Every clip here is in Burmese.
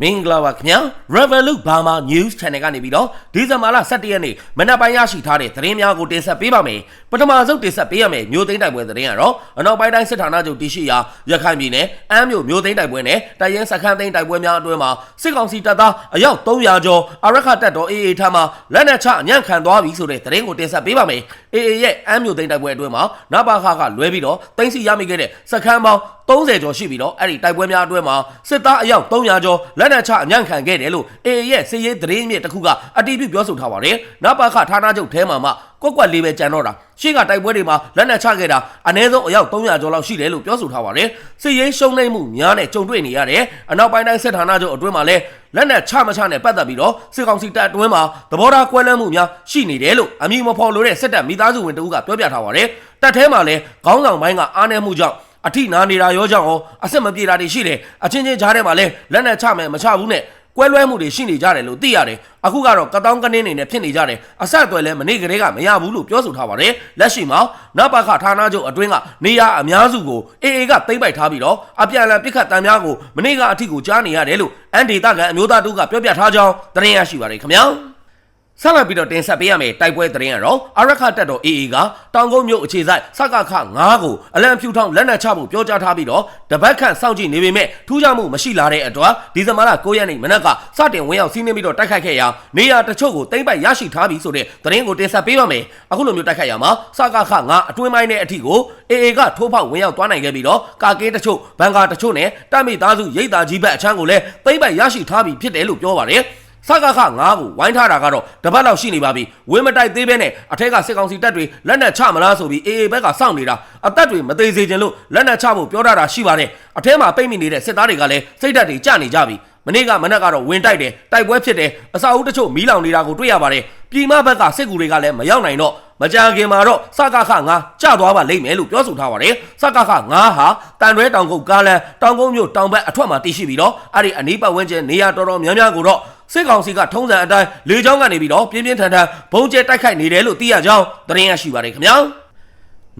မင်္ဂလာပါခင်ဗျာ Revolut Burma News Channel ကနေပြီးတော့ဒီဇင်ဘာလ17ရက်နေ့မနက်ပိုင်းရရှိထားတဲ့သတင်းများကိုတင်ဆက်ပေးပါမယ်ပထမဆုံးတင်ဆက်ပေးရမယ်မြို့သိမ်းတိုက်ပွဲသတင်းကတော့အနောက်ပိုင်းတိုင်းစစ်ဌာနချုပ်တရှိရာရခိုင်ပြည်နယ်အမ်းမြို့မြို့သိမ်းတိုက်ပွဲနဲ့တရင်စခန်းသိမ်းတိုက်ပွဲများအတွင်းမှာစစ်ကောင်စီတပ်သားအယောက်300ကျော်အရခတပ်တော် AA ထံမှလက်နက်ချအညံ့ခံသွားပြီဆိုတဲ့သတင်းကိုတင်ဆက်ပေးပါမယ် AA ရဲ့အမ်းမြို့သိမ်းတိုက်ပွဲအတွင်းမှာနဘာခကလွဲပြီးတော့တိုင်းစီရမိခဲ့တဲ့စခန်းပေါင်း 30ကျော်ရှိပြီးတော့အဲ့ဒီတိုက်ပွဲများအတွင်းမှာစစ်သားအယောက်300ကျော်လက်နက်ချအညံ့ခံခဲ့တယ်လို့ AA ရဲ့စစ်ရေးသတင်းမြစ်တစ်ခုကအတီးပြုပြောဆိုထားပါတယ်။နပါခဌာနချုပ်ထဲမှာမှကွက်ကွက်လေးပဲကြံတော့တာရှေ့ကတိုက်ပွဲတွေမှာလက်နက်ချခဲ့တာအနည်းဆုံးအယောက်300ကျော်လောက်ရှိတယ်လို့ပြောဆိုထားပါတယ်။စစ်ရေးရှုံးနိမ့်မှုများနဲ့ကြုံတွေ့နေရတယ်။အနောက်ပိုင်းတိုင်းစစ်ဌာနချုပ်အတွင်းမှာလည်းလက်နက်ချမချနဲ့ပတ်သက်ပြီးတော့စစ်ကောင်စီတပ်အတွင်းမှာသဘောထားကွဲလွဲမှုများရှိနေတယ်လို့အမည်မဖော်လို့တဲ့စစ်တပ်မိသားစုဝင်တဦးကပြောပြထားပါတယ်။တပ်ထဲမှာလည်းခေါင်းဆောင်ပိုင်းကအားနည်းမှုကြောင့် အထိနာနေတာရောကြောင့်ရောအဆက်မပြေတာတွေရှိတယ်အချင်းချင်းကြားထဲမှာလည်းလက်နက်ချမယ်မချဘူးနဲ့ကွဲလွဲမှုတွေရှိနေကြတယ်လို့သိရတယ်အခုကတော့ကတောင်းကနင်းနေနဲ့ဖြစ်နေကြတယ်အဆက်အသွယ်လည်းမနေ့ကလေးကမရဘူးလို့ပြောဆိုထားပါတယ်လက်ရှိမှာနပခဌာနချုပ်အတွင်းကနေရာအများစုကိုအေအေကသိမ့်ပိုက်ထားပြီးတော့အပြန်အလှန်ပြစ်ခတ်တမ်းများကိုမနေ့ကအထိကိုကြားနေရတယ်လို့အန်ဒေတာကန်အမျိုးသားတို့ကပြောပြထားကြောင်းသတင်းရရှိပါတယ်ခင်ဗျာ ဆက်လက်ပြီးတော့တင်ဆက်ပေးရမယ်တိုက်ပွဲသတင်းကတော့အရခတက်တော် AA ကတောင်ကုန်းမြို့အခြေစိုက်စကခ9ကိုအလံဖြူထောင်းလက်နက်ချဖို့ပြောကြားထားပြီးတော့တပတ်ခန့်စောင့်ကြည့်နေပေမဲ့ထူးခြားမှုမရှိလာတဲ့အတွက်ဒီဇင်ဘာလ9ရက်နေ့မနက်ကစတင်ဝင်ရောက်စီးနင်းပြီးတော့တိုက်ခိုက်ခဲ့ရာနေရာတချို့ကိုတိမ့်ပိုက်ရရှိထားပြီးဆိုတဲ့သတင်းကိုတင်ဆက်ပေးပါမယ်အခုလိုမျိုးတိုက်ခိုက်ရမှာစကခ9အတွင်းပိုင်းနဲ့အထီကို AA ကထိုးဖောက်ဝင်ရောက်သွားနိုင်ခဲ့ပြီးတော့ကာကင်းတချို့ဘန်ကာတချို့နဲ့တပ်မိသားစုရိတ်သားကြီးဘက်အချမ်းကိုလည်းတိမ့်ပိုက်ရရှိထားပြီးဖြစ်တယ်လို့ပြောပါတယ် စကခ9ကိုဝိုင်းထားတာကတော့တပတ်လောက်ရှိနေပါပြီဝင်းမတိုက်သေးပဲနဲ့အထက်ကစစ်ကောင်စီတပ်တွေလက်နက်ချမလားဆိုပြီးအေအေဘက်ကစောင့်နေတာအသက်တွေမသေးစေချင်လို့လက်နက်ချဖို့ပြောထားတာရှိပါတယ်အထက်မှာပိတ်မိနေတဲ့စစ်သားတွေကလည်းစိတ်ဓာတ်တွေကျနေကြပြီမနေ့ကမနက်ကတော့ဝင်တိုက်တယ်တိုက်ပွဲဖြစ်တယ်အစာအုပ်တချို့မီးလောင်နေတာကိုတွေ့ရပါတယ်ပြည်မဘက်ကစစ်ကူတွေကလည်းမရောက်နိုင်တော့မကြခင်မှာတော့စကခ9ကျသွားပါလိမ့်မယ်လို့ပြောဆိုထားပါတယ်စကခ9ဟာတန်ရွဲတောင်ကုတ်ကားလန်တောင်ကုန်းမြို့တောင်ဘက်အထွက်မှာတည်ရှိပြီးတော့အဲ့ဒီအနီးပတ်ဝန်းကျင်နေရာတော်တော်များများကိုတော့ စစ်ကောင်စီကထုံးစံအတိုင်းလေကြောင်းကနေပြီးတော့ပြင်းပြင်းထန်ထန်ဘုံကျဲတိုက်ခိုက်နေတယ်လို့သိရကြောင်းသတင်းရရှိပါတယ်ခင်ဗျာ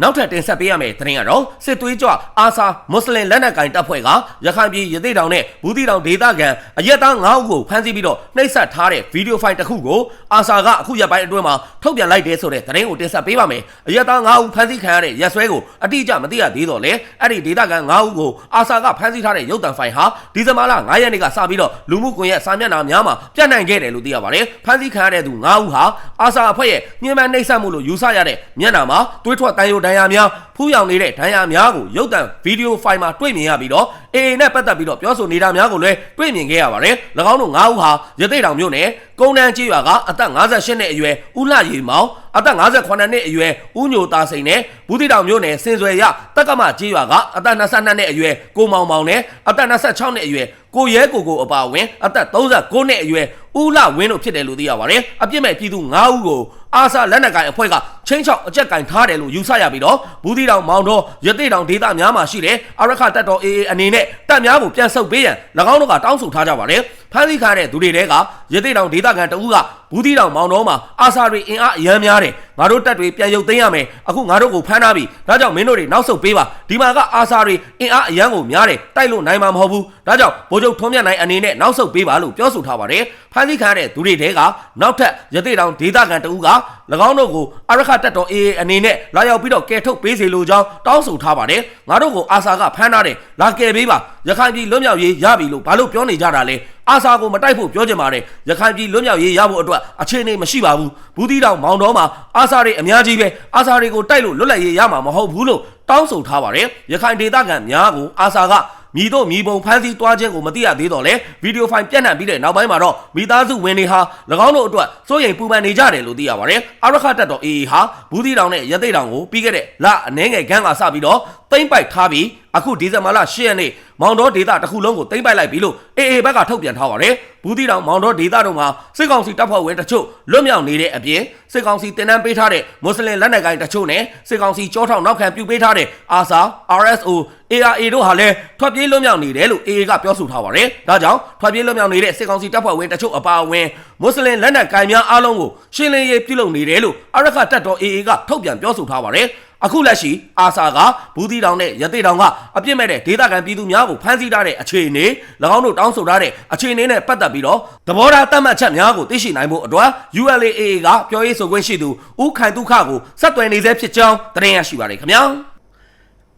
နောက်ထပ်တင်ဆက်ပေးရမယ့်သတင်းကတော့စစ်သွေးကြွအာဆာမွတ်စလင်လက်နက်ကိုင်တပ်ဖွဲ့ကရခိုင်ပြည်ရသေးတောင်နဲ့ဘူးတီတောင်ဒေသခံအရက်သား9ဦးကိုဖမ်းဆီးပြီးတော့နှိပ်စက်ထားတဲ့ဗီဒီယိုဖိုင်တစ်ခုကိုအာဆာကအခုရက်ပိုင်းအတွင်းမှာထုတ်ပြန်လိုက်တယ်ဆိုတဲ့သတင်းကိုတင်ဆက်ပေးပါမယ်အရက်သား9ဦးဖမ်းဆီးခံရတဲ့ရက်စွဲကိုအတိအကျမသိရသေးတော့လေအဲ့ဒီဒေသခံ9ဦးကိုအာဆာကဖမ်းဆီးထားတဲ့ရုပ်သံဖိုင်ဟာဒီဇင်ဘာလ9ရက်နေ့ကစပြီးတော့လူမှုကွန်ရက်စာမျက်နှာများမှာပြန့်နှံ့ခဲ့တယ်လို့သိရပါတယ်ဖမ်းဆီးခံရတဲ့သူ9ဦးဟာအာဆာအဖွဲ့ရဲ့ညှဉ်းပန်းနှိပ်စက်မှုလို့ယူဆရတဲ့မျက်နှာမှာသွေးထွက်တန်ရုံဒဏ်ရာများဖူးယောင်နေတဲ့ဒဏ်ရာများကိုရုပ်သံဗီဒီယိုဖိုင်မှာတွေ့မြင်ရပြီးတော့ AA နဲ့ပတ်သက်ပြီးတော့ပြောဆိုနေတာများကိုလည်းတွေ့မြင်ခဲ့ရပါတယ်။၎င်းတို့9ဦးဟာရသေးတောင်မြို့နယ်ကုန်းတန်းကျေးရွာကအသက်58နှစ်အရွယ်ဦးလှရီမောင်အသက်58နှစ်အရွယ်ဦးညိုသားစိန်နဲ့ဘူးတိတောင်မြို့နယ်စင်စွယ်ရတက္ကမကျေးရွာကအသက်22နှစ်အရွယ်ကိုမောင်မောင်နဲ့အသက်26နှစ်အရွယ်ကိုရဲကိုကိုအပါဝင်အသက်39နှစ်အရွယ်ဦးလှဝင်းတို့ဖြစ်တယ်လို့သိရပါတယ်။အပြစ်မဲ့ပြည်သူ9ဦးကို အာဆာလက်နက်ကိုင်အဖွဲ့ကချင်းချောက်အကြက်ကင်ထားတယ်လို့ယူဆရပြီးတော့ဘူးတိတောင်မောင်တော်ရသေးတောင်ဒေသများမှာရှိတဲ့အရခတပ်တော် AA အနေနဲ့တပ်များကိုပြန်ဆုတ်ပေးရန်၎င်းတို့ကတောင်းဆိုထားကြပါတယ်။ဖမ်းဆီးခံတဲ့သူတွေတဲကရသေးတောင်ဒေသခံတဦးကဘူးတိတောင်မောင်တော်မှာအာဆာတွေအင်အားအယမ်းများတယ်ငါတို့တပ်တွေပြန်ရုပ်သိမ်းရမယ်အခုငါတို့ကိုဖမ်းထားပြီဒါကြောင့်မင်းတို့တွေနောက်ဆုတ်ပေးပါဒီမှာကအာဆာတွေအင်အားအယမ်းကိုများတယ်တိုက်လို့နိုင်မှာမဟုတ်ဘူးဒါကြောင့်ဗိုလ်ချုပ်ထွန်းမြတ်နိုင်အနေနဲ့နောက်ဆုတ်ပေးပါလို့ပြောဆိုထားပါတယ်ဖမ်းဆီးခံတဲ့သူတွေတဲကနောက်ထပ်ရသေးတောင်ဒေသခံတဦးက၎င်းတို့ကိုအရခတပ်တော် AA အနေနဲ့လာရောက်ပြီးတော့ကယ်ထုတ်ပေးစေလိုကြောင်းတောင်းဆိုထားပါတယ်ငါတို့ကိုအာဆာကဖမ်းထားတယ်လာကယ်ပေးပါရခိုင်ပြည်လွတ်မြောက်ရေးရပြီလို့ဘာလို့ပြောနေကြတာလဲအာဆာကိုမတိုက်ဖို့ပြောချင်ပါတယ်ရခိုင်ပြည်လွတ်မြောက်ရေးရဖို့အတွက်အခြေအနေမရှိပါဘူးဘူးတီတောင်မောင်တော်မှာအာဆာတွေအများကြီးပဲအာဆာတွေကိုတိုက်လို့လွတ်လပ်ရေးရမှာမဟုတ်ဘူးလို့တောင်းဆိုထားပါတယ်ရခိုင်ဒေသခံများကိုအာဆာက မိတို့မိဘုံဖမ်းဆီးသွားခြင်းကိုမသိရသေးတော့လေဗီဒီယိုဖိုင်ပြန့်နှံ့ပြီးတဲ့နောက်ပိုင်းမှာတော့မိသားစုဝင်တွေဟာ၎င်းတို့အတွက်စိုးရိမ်ပူပန်နေကြတယ်လို့သိရပါတယ်အရခတက်တော် AA ဟာဘူးတီတောင်နဲ့ရသိတောင်ကိုပြီးခဲ့တဲ့လအနေငယ်ခန်းကစပြီးတော့တိမ့်ပိုက်ထားပြီး အခုဒီဇင်ဘာလ10ရက်နေ့မောင်တော်ဒေတာတစ်ခုလုံးကိုတိမ့်ပိုက်လိုက်ပြီလို့ AA ဘက်ကထုတ်ပြန်ထားပါတယ်ဘူးတီတောင်မောင်တော်ဒေတာတို့မှာစစ်ကောင်စီတပ်ဖွဲ့ဝင်တချို့လွတ်မြောက်နေတဲ့အပြင်စစ်ကောင်စီတင်နန်းပေးထားတဲ့မွတ်စလင်လက်နက်ကိုင်တချို့နဲ့စစ်ကောင်စီကြောထောက်နောက်ခံပြုပေးထားတဲ့အာဆာ RSO ARA တို့ဟာလည်းထွက်ပြေးလွတ်မြောက်နေတယ်လို့ AA ကပြောဆိုထားပါတယ်ဒါကြောင့်ထွက်ပြေးလွတ်မြောက်နေတဲ့စစ်ကောင်စီတပ်ဖွဲ့ဝင်တချို့အပါအဝင်မွတ်စလင်လက်နက်ကိုင်များအားလုံးကိုရှင်းလင်းရေးပြုလုပ်နေတယ်လို့အရခတ်တပ်တော် AA ကထုတ်ပြန်ပြောဆိုထားပါတယ် အခုလက်ရှိအာဆာကဘူးတီတောင်နဲ့ရသေးတောင်ကအပြစ်မဲ့တဲ့ဒေသခံပြည်သူများကိုဖမ်းဆီးထားတဲ့အခြေအနေ၎င်းတို့တောင်းဆိုထားတဲ့အခြေအနေနဲ့ပတ်သက်ပြီးတော့သဘောထားတတ်မှတ်ချက်များကိုသိရှိနိုင်ဖို့အတွက် ULAA ကပြောရေးဆိုခွင့်ရှိသူဦးခိုင်ဒုက္ခကိုဆက်သွယ်နေဆဲဖြစ်ကြောင်းသတင်းရရှိပါတယ်ခင်ဗျာ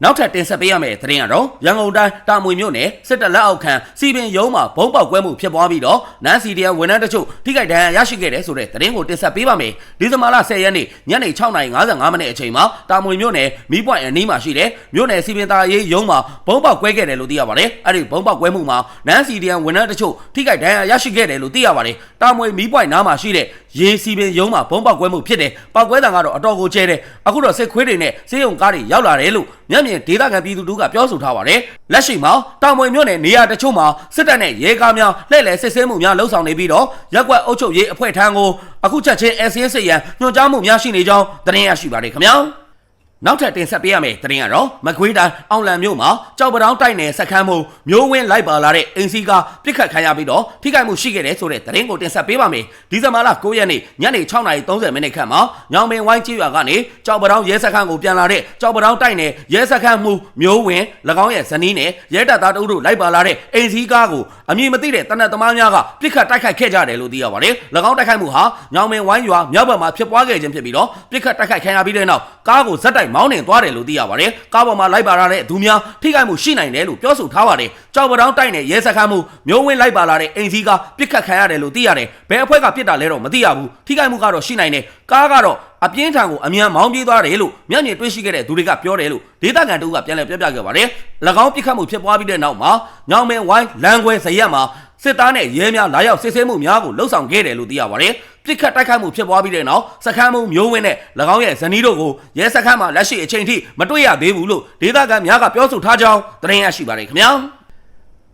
နောက်ထပ်တင်ဆက်ပေးရမယ့်သတင်းကတော့ရန်ကုန်တိုင်းတာမွေမြို့နယ်စစ်တပ်လက်အောက်ခံစီပင်ရုံးမှာဘုံပေါက်ကွဲမှုဖြစ်ပွားပြီးတော့နန်စီဒီယန်ဝန်ထမ်းတချို့ထိခိုက်ဒဏ်ရာရရှိခဲ့တယ်ဆိုတဲ့သတင်းကိုတင်ဆက်ပေးပါမယ်။ဒီဇင်ဘာလ10ရက်နေ့ညနေ6:55မိနစ်အချိန်မှာတာမွေမြို့နယ်မီးပွိုင်အနီးမှာရှိတဲ့မြို့နယ်စီပင်သားရေးရုံးမှာဘုံပေါက်ကွဲခဲ့တယ်လို့သိရပါတယ်။အဲ့ဒီဘုံပေါက်ကွဲမှုမှာနန်စီဒီယန်ဝန်ထမ်းတချို့ထိခိုက်ဒဏ်ရာရရှိခဲ့တယ်လို့သိရပါတယ်။တာမွေမီးပွိုင်နားမှာရှိတဲ့ ရေစီပင်ရုံးမှာဘုံပေါက်ကွဲမှုဖြစ်တယ်။ပေါက်ကွဲတံကတော့အတော်ကိုကျဲတယ်။အခုတော့စစ်ခွေးတွေနဲ့စေယုံကားတွေရောက်လာတယ်လို့မျက်မြင်ဒေသခံပြည်သူတို့ကပြောဆိုထားပါတယ်။လက်ရှိမှာတောင်မွေမြို့နယ်နေရာတချို့မှာစစ်တပ်နဲ့ရဲကားများလှည့်လည်စစ်ဆေးမှုများလှုပ်ဆောင်နေပြီးတော့ရက်ကွက်အုပ်ချုပ်ရေးအဖွဲ့ထံကိုအခုချက်ချင်း SCS ရန်ညွှန်ကြားမှုများရှိနေကြောင်းသတင်းရရှိပါတယ်ခင်ဗျာ။ နောက်ထပ်တင်ဆက်ပေးရမယ့်သတင်းကတော့မကွေးတိုင်းအောင်လံမြို့မှာကြောက်ပတောင်းတိုက်နယ်စခန်းမှုမျိုးဝင်းလိုက်ပါလာတဲ့အင်စီကပြစ်ခတ်ခံရပြီးတော့ထိခိုက်မှုရှိခဲ့တဲ့ဆိုတဲ့သတင်းကိုတင်ဆက်ပေးပါမယ်။ဒီဇင်ဘာလ9ရက်နေ့ညနေ6:30မိနစ်ခန့်မှာညောင်ပင်ဝိုင်းကြီးရွာကနေကြောက်ပတောင်းရဲစခန်းကိုပြန်လာတဲ့ကြောက်ပတောင်းတိုက်နယ်ရဲစခန်းမှုမျိုးဝင်း၎င်းရဲ့ဇနီးနဲ့ရဲတပ်သားတို့တို့လိုက်ပါလာတဲ့အင်စီကားကိုအမည်မသိတဲ့တနက်သမားများကပြစ်ခတ်တိုက်ခိုက်ခဲ့ကြတယ်လို့သိရပါတယ်။၎င်းတိုက်ခိုက်မှုဟာညောင်ပင်ဝိုင်းရွာမြောက်ဘက်မှာဖြစ်ပွားခဲ့ခြင်းဖြစ်ပြီးတော့ပြစ်ခတ်တိုက်ခိုက်ခံရပြီးတဲ့နောက်ကားကိုဇက်တိုက်မောင်းနှင်သွားတယ်လို့သိရပါတယ်။ကားပေါ်မှာလိုက်ပါလာတဲ့သူများထိခိုက်မှုရှိနိုင်တယ်လို့ပြောဆိုထားပါတယ်။ကြောက်ပတောင်းတိုက်နယ်ရဲစခန်းမှုမျိုးဝင်းလိုက်ပါလာတဲ့အိမ်စီကပြစ်ခတ်ခံရတယ်လို့သိရတယ်။ဘယ်အဖွဲ့ကပြစ်တာလဲတော့မသိရဘူး။ထိခိုက်မှုကတော့ရှိနိုင်တယ်။ကားကတော့အပြင်းထန်ကိုအမြန်မောင်းပြေးသွားတယ်လို့မျက်မြင်တွေ့ရှိခဲ့တဲ့သူတွေကပြောတယ်လို့ဒေသခံတို့ကပြန်လည်ပြောပြခဲ့ပါတယ်။၎င်းပြစ်ခတ်မှုဖြစ်ပွားပြီးတဲ့နောက်မှာညောင်မဲဝိုင်းလမ်းခွဲဇရက်မှာ စစ်သားနဲ့ရဲများလာရောက်စစ်ဆေးမှုများကိုလှုပ်ဆောင်ခဲ့တယ်လို့သိရပါတယ်။ပြစ်ခတ်တိုက်ခိုက်မှုဖြစ်ပွားပြီးတဲ့နောက်စခန်းမှုမျိုးဝင်းနဲ့၎င်းရဲ့ဇနီးတို့ကိုရဲစခန်းမှာလက်ရှိအချိန်ထိမတွေ့ရသေးဘူးလို့ဒေသခံများကပြောဆိုထားကြောင်းသတင်းရရှိပါတယ်ခင်ဗျာ။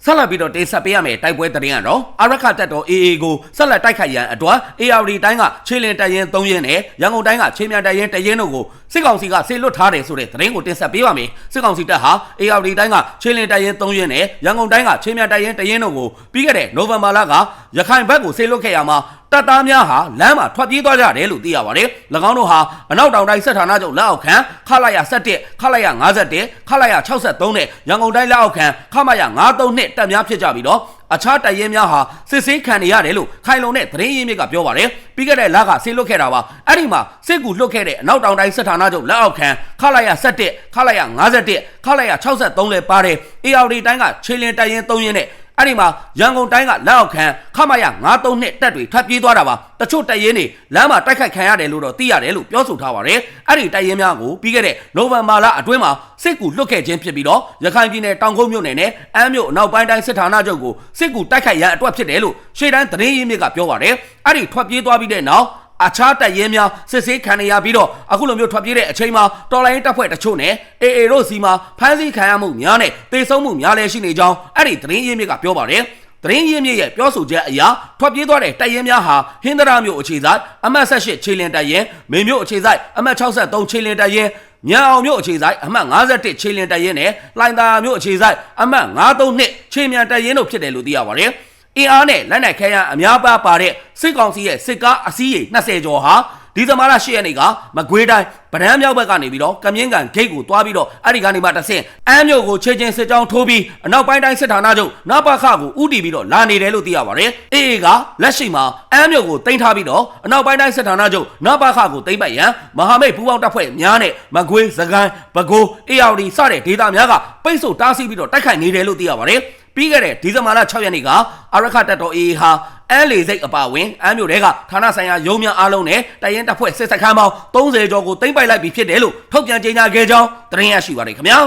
ဆက်လက်ပြီးတော့တင်ဆက်ပေးရမယ့်တိုက်ပွဲသတင်းကတော့အရခတက်တော် AA ကိုဆက်လက်တိုက်ခိုက်ရန်အတွက် AR တိုင်းကခြေလင်တရင်3ရင်းနဲ့ရန်ကုန်တိုင်းကခြေမြန်တရင်တရင်တို့ကိုစစ်ကောင်စီကဆေလွတ်ထားတယ်ဆိုတဲ့သတင်းကိုတင်ဆက်ပေးပါမယ်စစ်ကောင်စီတပ်ဟာ AR တိုင်းကခြေလင်တရင်3ရင်းနဲ့ရန်ကုန်တိုင်းကခြေမြန်တရင်တရင်တို့ကိုပြီးခဲ့တဲ့နိုဝင်ဘာလကရခိုင်ဘက်ကိုဆေလွတ်ခဲ့ရမှာ တပ်သားများဟာလမ်းမှာထွက်ပြေးသွားကြတယ်လို့သိရပါတယ်။၎င်းတို့ဟာအနောက်တောင်တိုင်းစစ်ဌာနချုပ်လက်အောက်ခံခလာရ17ခလာရ51ခလာရ63နဲ့ရန်ကုန်တိုင်းလက်အောက်ခံခမရ93နဲ့တပ်များဖြစ်ကြပြီးတော့အခြားတပ်ရဲများဟာစစ်ဆေးခံနေရတယ်လို့ခိုင်လုံတဲ့သတင်းရင်းမြစ်ကပြောပါတယ်။ပြီးခဲ့တဲ့လကဆေးလွတ်ခဲ့တာပါ။အဲ့ဒီမှာစစ်ကူလွတ်ခဲ့တဲ့အနောက်တောင်တိုင်းစစ်ဌာနချုပ်လက်အောက်ခံခလာရ17ခလာရ51ခလာရ63လည်းပါတယ်။ AR တိုင်းကခြေလင်တပ်ရင်း3ရင်းနဲ့ အဲ့ဒီမှာရန်ကုန်တိုင်းကလက်အောက်ခံခမရ93နှစ်တက်တွေထပ်ပြေးသွားတာပါတချို့တပ်ရင်းတွေလမ်းမှာတိုက်ခိုက်ခံရတယ်လို့တော့သိရတယ်လို့ပြောဆိုထားပါတယ်အဲ့ဒီတပ်ရင်းများကိုပြီးခဲ့တဲ့နိုဝင်ဘာလအတွင်းမှာစစ်ကူလွတ်ခဲ့ခြင်းဖြစ်ပြီးတော့ရခိုင်ပြည်နယ်တောင်ကုန်းမြို့နယ်နဲ့အမ်းမြို့အနောက်ပိုင်းတိုင်းစစ်ဌာနချုပ်ကိုစစ်ကူတိုက်ခိုက်ရန်အတွက်ဖြစ်တယ်လို့ရှေ့တန်းသတင်းရင်းမြစ်ကပြောပါတယ်အဲ့ဒီထွက်ပြေးသွားပြီးတဲ့နောက် အခြားတပ်ရဲများစစ်ဆေးခံရပြီးတော့အခုလိုမျိုးထွက်ပြေးတဲ့အချိန်မှာတော်လိုင်းတပ်ဖွဲ့တချို့နဲ့အေအေတို့စီမှာဖမ်းဆီးခံရမှုများနဲ့တေဆုံးမှုများလည်းရှိနေကြောင်းအဲ့ဒီသတင်းရင်းမြစ်ကပြောပါတယ်သတင်းရင်းမြစ်ရဲ့ပြောဆိုချက်အရထွက်ပြေးသွားတဲ့တပ်ရဲများဟာဟင်္ဒရာမြို့အခြေစိုက်အမှတ်18ခြေလင်တပ်ရဲမင်းမြို့အခြေစိုက်အမှတ်63ခြေလင်တပ်ရဲညောင်မြို့အခြေဆိုင်အမှတ်51ခြေလင်တပ်ရင်းနဲ့လှိုင်သာမြို့အခြေဆိုင်အမှတ်53နှစ်ခြေမြန်တပ်ရင်းတို့ဖြစ်တယ်လို့သိရပါတယ်။ အင်အားနဲ့လက်နက်ခဲယမ်းအများပါပါတဲ့စစ်ကောင်စီရဲ့စစ်ကားအစည်းရေ20ကျော်ဟာဒီဇင်ဘာလ10ရက်နေ့ကမကွေးတိုင်းဗဒန်းမြောက်ဘက်ကနေပြီးတော့ကမြင်းကန်ဂိတ်ကိုတွားပြီးတော့အဲ့ဒီကနေမှတဆင့်အမ်းမြို့ကိုခြေချင်းစစ်ကြောင်းထိုးပြီးအနောက်ပိုင်းတိုင်းစစ်ဌာနချုပ်နပခကိုဥတီပြီးတော့လာနေတယ်လို့သိရပါတယ်။အေအေကလက်ရှိမှာအမ်းမြို့ကိုတင်ထားပြီးတော့အနောက်ပိုင်းတိုင်းစစ်ဌာနချုပ်နပခကိုတင်ပတ်ရန်မဟာမိတ်ပူးပေါင်းတပ်ဖွဲ့များနဲ့မကွေးစကိုင်းပဲခူးအေယာဝတီစတဲ့ဒေသများကပိတ်ဆို့တားဆီးပြီးတော့တိုက်ခိုက်နေတယ်လို့သိရပါတယ်။ပြီးခဲ့တဲ့ဒီဇင်ဘာလ6ရက်နေ့ကအရခတ်တပ်တော် AA ဟာအဲလေစိတ်အပါဝင်အမ်းမြို့တဲကဌာနဆိုင်ရာရုံးများအားလုံးနဲ့တရင်တပ်ဖွဲ့စစ်စခန်းပေါင်း30ကျော်ကိုသိမ်းပိုက်လိုက်ပြီးဖြစ်တယ်လို့ထုတ်ပြန်ကြေညာခဲ့ကြောင်းသတင်းရရှိပါတယ်ခင်ဗျာ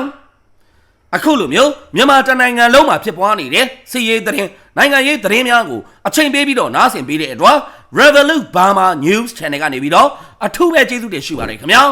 အခုလိုမျိုးမြန်မာတနိုင်ငံလုံးမှာဖြစ်ပွားနေတဲ့စီရေးသတင်းနိုင်ငံရေးသတင်းများကိုအချိန်ပေးပြီးတော့နားဆင်ပေးတဲ့အတွက် Revolut Burma News Channel ကနေပြီးတော့အထူးပဲကျေးဇူးတင်ရှိပါတယ်ခင်ဗျာ